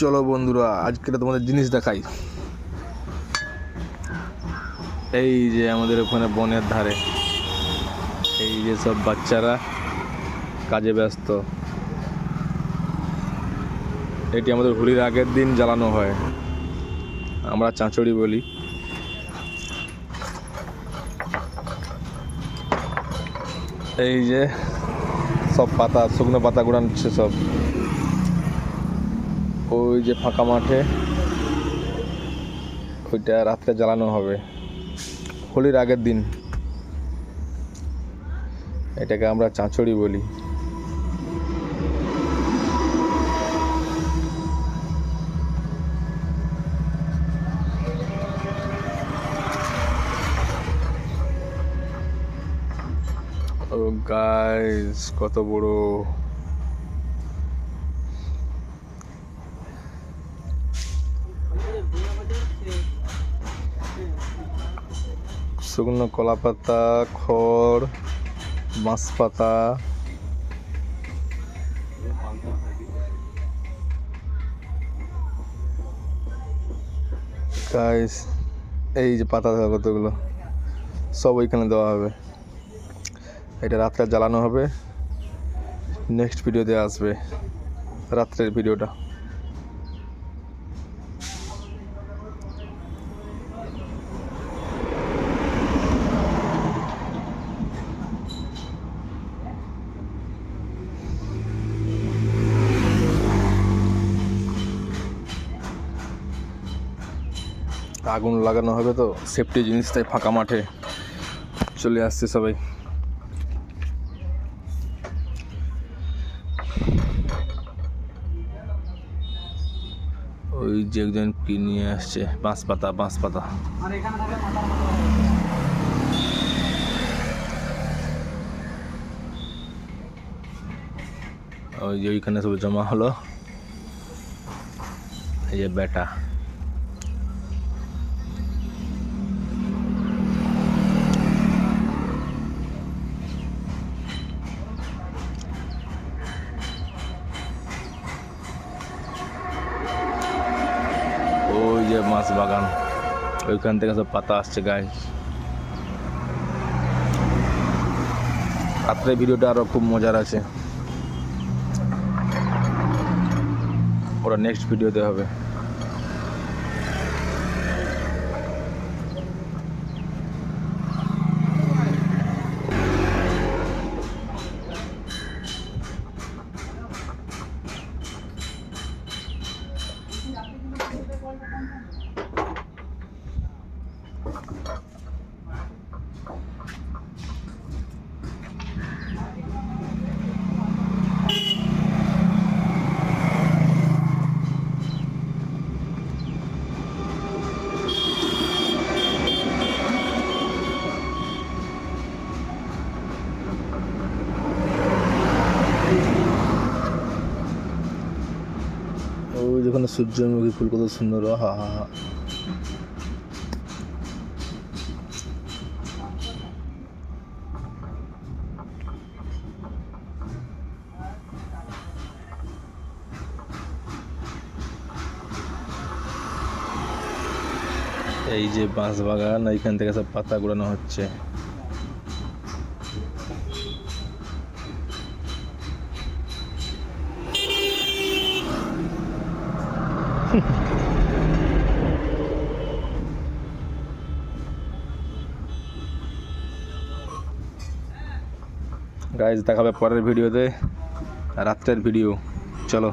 চলো বন্ধুরা আজকে তোমাদের জিনিস দেখাই। এই যে আমাদের ওখানে বনের ধারে, এই যে সব বাচ্চারা কাজে ব্যস্ত। এটি আমাদের হোলির আগের দিন জ্বালানো হয়। আমরা চাঁচড়ি বলি। এই যে সব পাতা, শুকনো পাতা গুড়াচ্ছে সব। ওই যে ফাঁকা মাঠে, ওইটা রাত্রে জ্বালানো হবে। হোলির আগের দিন। এটাকে আমরা চাঁচড়ি বলি। গাইস কত বড় শুকনো কলা পাতা খড় বাঁশ পাতা এই যে পাতা থাকে কতগুলো? সব ওইখানে দেওয়া হবে। এটা রাত্রে জ্বালানো হবে। নেক্সট ভিডিওতে আসবে। রাত্রের ভিডিওটা আগুন লাগানো হবে তো। সেফটি জিনিস তাই ফাঁকা মাঠে চলে আসছে সবাই। ওই যে একজন কি নিয়ে আসছে? বাঁশ পাতা বাঁশ পাতা ওই যে ওইখানে সব জমা হলো। এই যে বেটা ওই যে মাছ বাগান, ওইখান থেকে সব পাতা আসছে গায়ে রাত্রে ভিডিওটা আরও খুব মজার আছে। ওরা নেক্সট ভিডিওতে হবে। যেখানে সূর্যমুখী ফুল কত সুন্দর হা হা হা। এই যে বাঁশ বাগান এইখান থেকে সব পাতা গুড়ানো হচ্ছে। গাইজ দেখাবে পরের ভিডিওতে রাত্রের ভিডিও চলো।